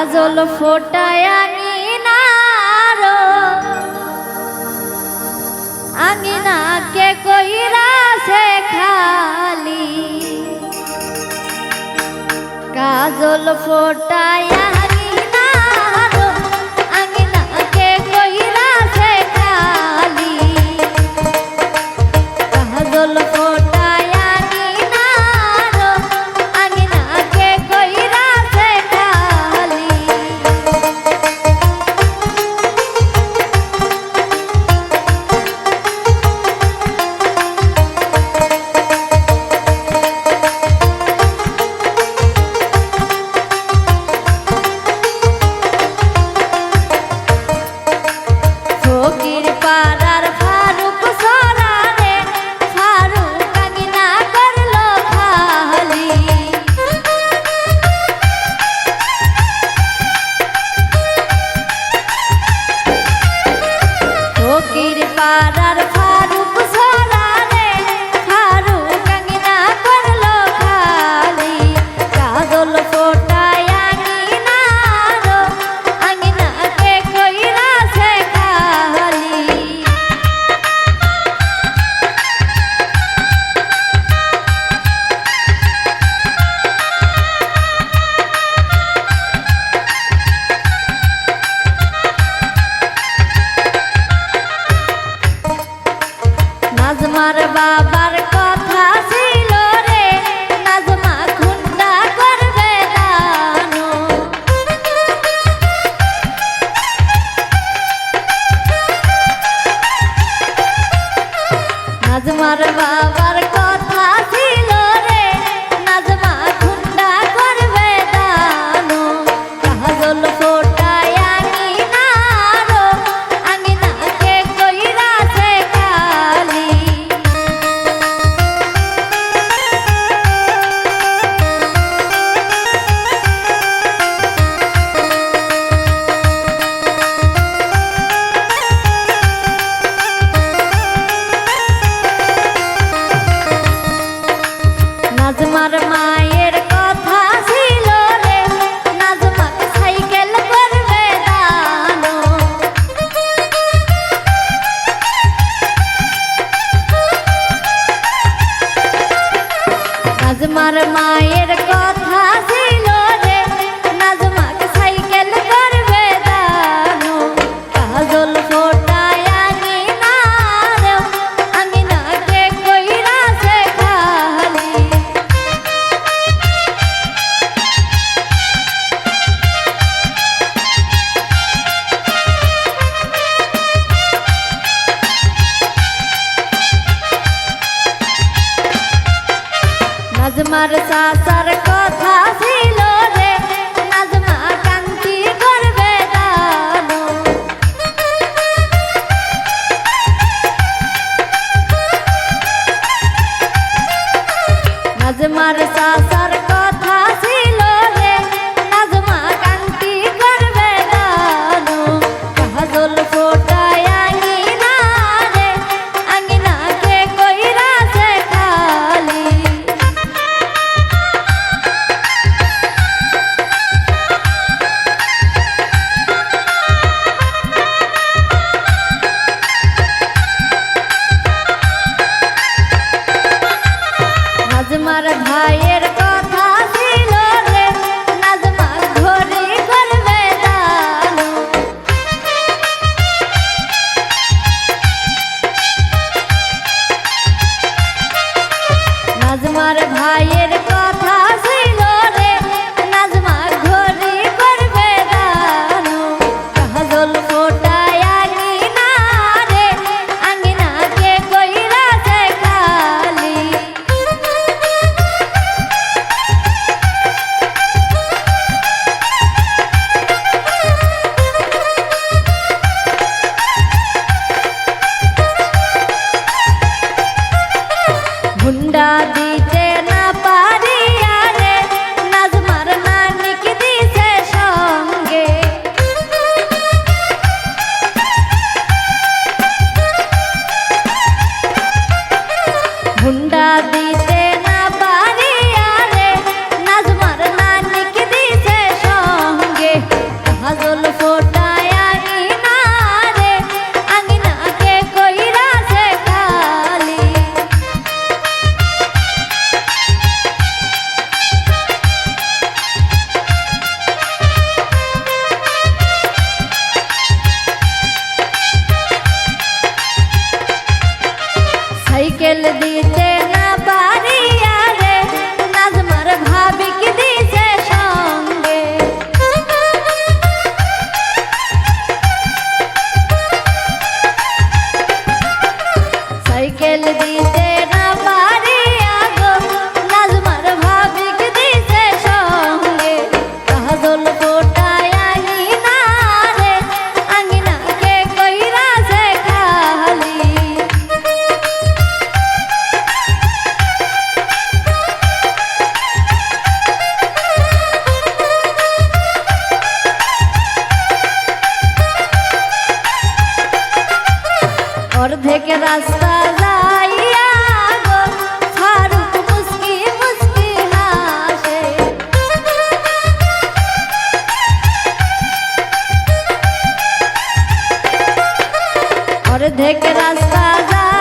কাজল ফোটায় আঙিনার আঙিনাকে কইরা সে খালি। কাজল ফোটায় da da da da আমার বাবা নাজমার মায়ের কথা ছিল রে। নাজমাকে সাইকেল করবে দানো নাজমার মায়ের কথা আমার সাসার আমার ভাইয়ের বাজার